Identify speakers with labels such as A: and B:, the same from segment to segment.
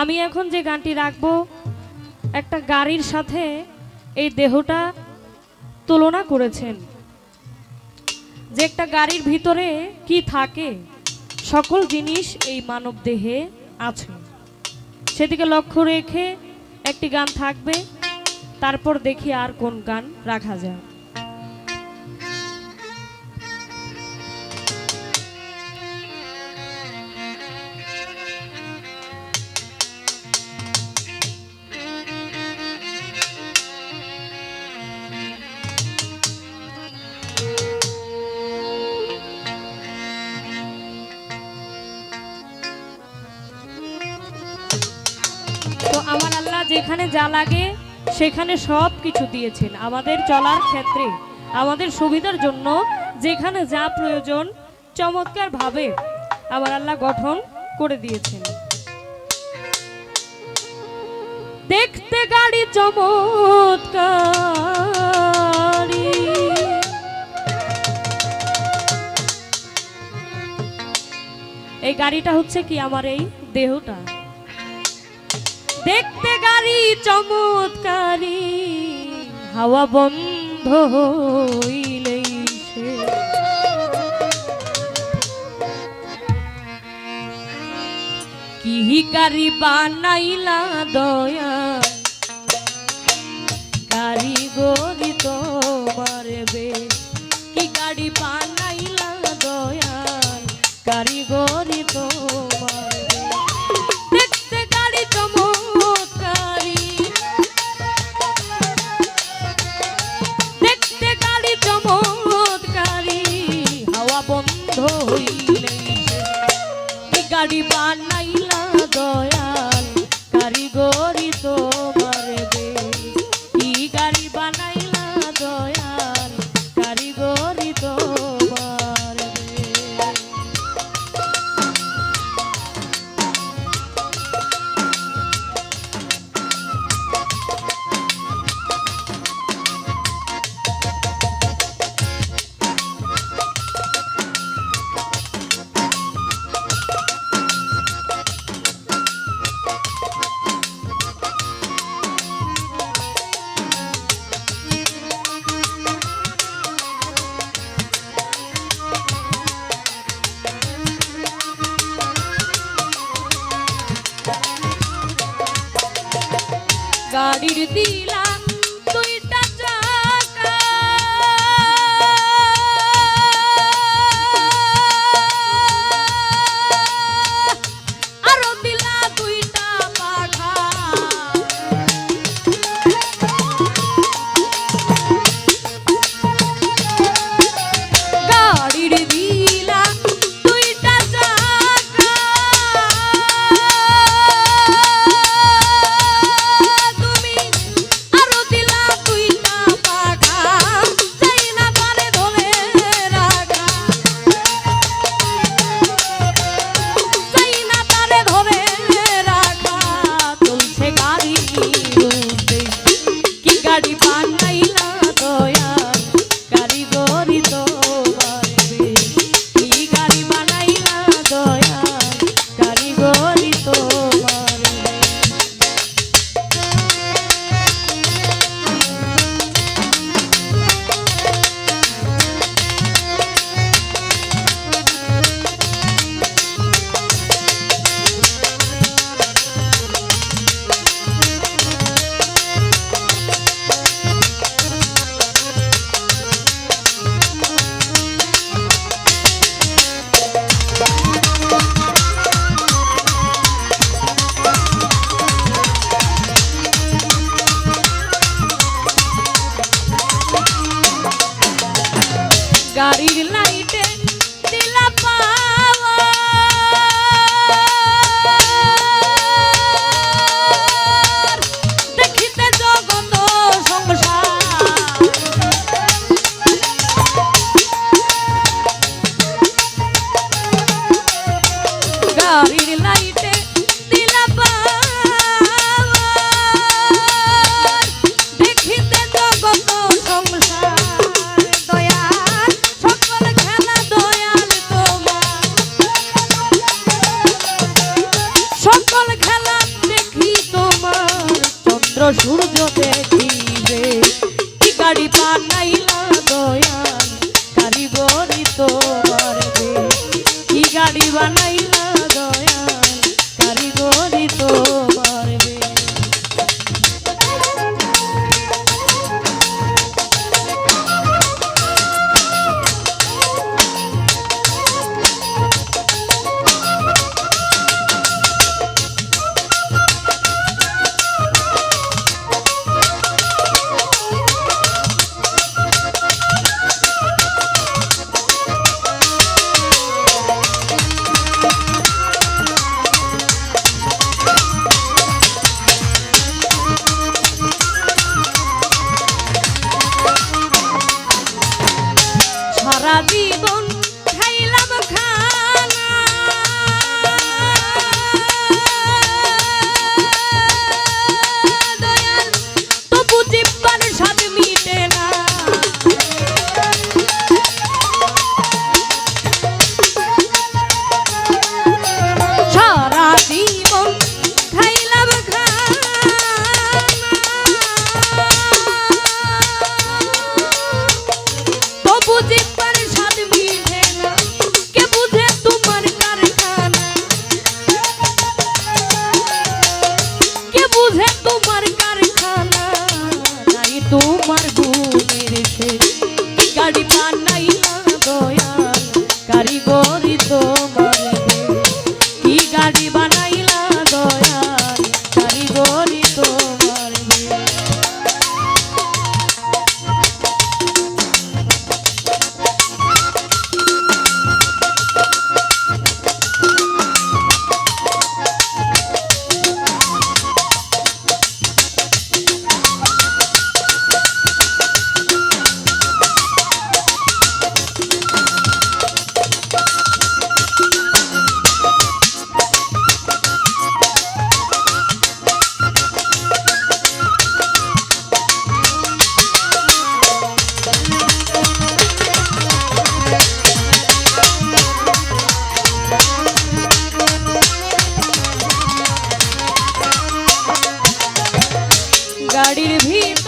A: আমি এখন যে গানটি রাখব, একটা গাড়ির সাথে এই দেহটা তুলনা করেছেন। যে একটা গাড়ির ভিতরে কি থাকে, সকল জিনিস এই মানব দেহে আছে। সেদিকে লক্ষ্য রেখে একটি গান থাকবে, তারপর দেখি আর কোন গান রাখা যায়। যেখানে যা লাগে সেখানে সব কিছু দিয়েছেন আমাদের চলার ক্ষেত্রে, আমাদের সুবিধার জন্য যেখানে যা প্রয়োজন চমৎকার ভাবে আমার আল্লাহ গঠন করে দিয়েছেন। দেখতে গাড়ি চমৎকারী। এই গাড়িটা হচ্ছে কি আমার এই দেহটা? দেখতে গাড়ি চমৎকারী। হাওয়া বন্ধ হইলেই সে। কি গাড়ি বানাইলা দয়া? গাড়ি গরি তোমার বে কি গাড়ি বানাইলা দয়া? গাড়ি গরি গাড়ির Yarigla গাড়ি বানাই না দয়াল কারিগরি তোমার গাড়ির ভিতর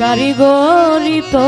A: কারিগরি তো